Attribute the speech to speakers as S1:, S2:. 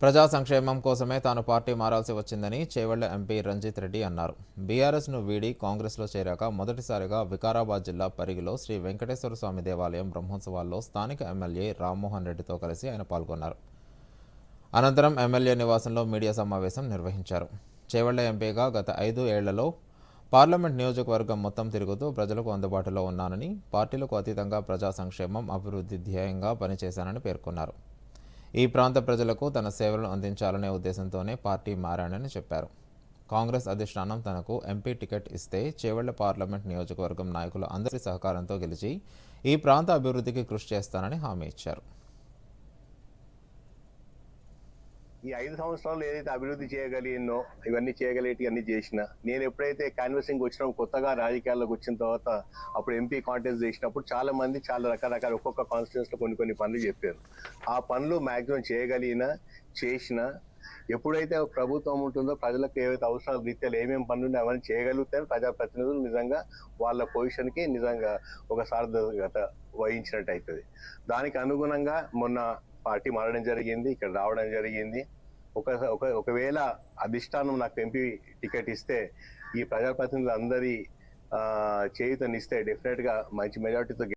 S1: ప్రజా సంక్షేమం కోసమే తాను పార్టీ మారాల్సి వచ్చిందని చేవెళ్ళ ఎంపీ రంజిత్ రెడ్డి అన్నారు. బీఆర్ఎస్ను వీడి కాంగ్రెస్లో చేరాక మొదటిసారిగా వికారాబాద్ జిల్లా పరిగిలో శ్రీ వెంకటేశ్వర స్వామి దేవాలయం బ్రహ్మోత్సవాల్లో స్థానిక ఎమ్మెల్యే రామ్మోహన్ రెడ్డితో కలిసి ఆయన పాల్గొన్నారు. అనంతరం ఎమ్మెల్యే నివాసంలో మీడియా సమావేశం నిర్వహించారు. చేవెళ్ళ ఎంపీగా గత ఐదు ఏళ్ళలో పార్లమెంట్ నియోజకవర్గం మొత్తం తిరుగుతూ ప్రజలకు అందుబాటులో ఉన్నానని పార్టీలకు అతీతంగా ప్రజా సంక్షేమం అభివృద్ధి ధ్యేయంగా పనిచేశానని పేర్కొన్నారు. ఈ ప్రాంత ప్రజలకు తన సేవలను అందించాలనే ఉద్దేశంతోనే పార్టీ మారానని చెప్పారు. కాంగ్రెస్ అధిష్టానం తనకు ఎంపీ టికెట్ ఇస్తే చేవెళ్ళ పార్లమెంట్ నియోజకవర్గం నాయకులు అందరి సహకారంతో గెలిచి ఈ ప్రాంత అభివృద్ధికి కృషి చేస్తానని హామీ ఇచ్చారు.
S2: ఈ ఐదు సంవత్సరాలు ఏదైతే అభివృద్ధి చేయగలిగినో ఇవన్నీ చేయగలిగేటి అన్ని చేసిన నేను ఎప్పుడైతే కాన్వెసింగ్ వచ్చినా కొత్తగా రాజకీయాల్లోకి వచ్చిన తర్వాత అప్పుడు ఎంపీ కాంటెస్ట్ చేసినప్పుడు చాలా మంది చాలా రకరకాల ఒక్కొక్క కాన్స్టిట్యూన్స్లో కొన్ని కొన్ని పనులు చెప్పారు. ఆ పనులు మాక్సిమం చేయగలిగిన చేసిన ఎప్పుడైతే ప్రభుత్వం ఉంటుందో ప్రజలకు ఏవైతే అవసరాలు రీత్యాలు ఏమేమి పనులు ఉన్నాయో అవన్నీ చేయగలుగుతారు. ప్రజాప్రతినిధులు నిజంగా వాళ్ళ పొజిషన్కి నిజంగా ఒక సార్థకత వహించినట్టు అవుతుంది. దానికి అనుగుణంగా మొన్న పార్టీ మారడం జరిగింది ఇక్కడ రావడం జరిగింది. ఒక ఒక ఒకవేళ అధిష్టానం నాకు ఎంపీ టికెట్ ఇస్తే ఈ ప్రజాప్రతినిధులు అందరి చేయుతనిస్తే డెఫినెట్గా మంచి మెజార్టీతో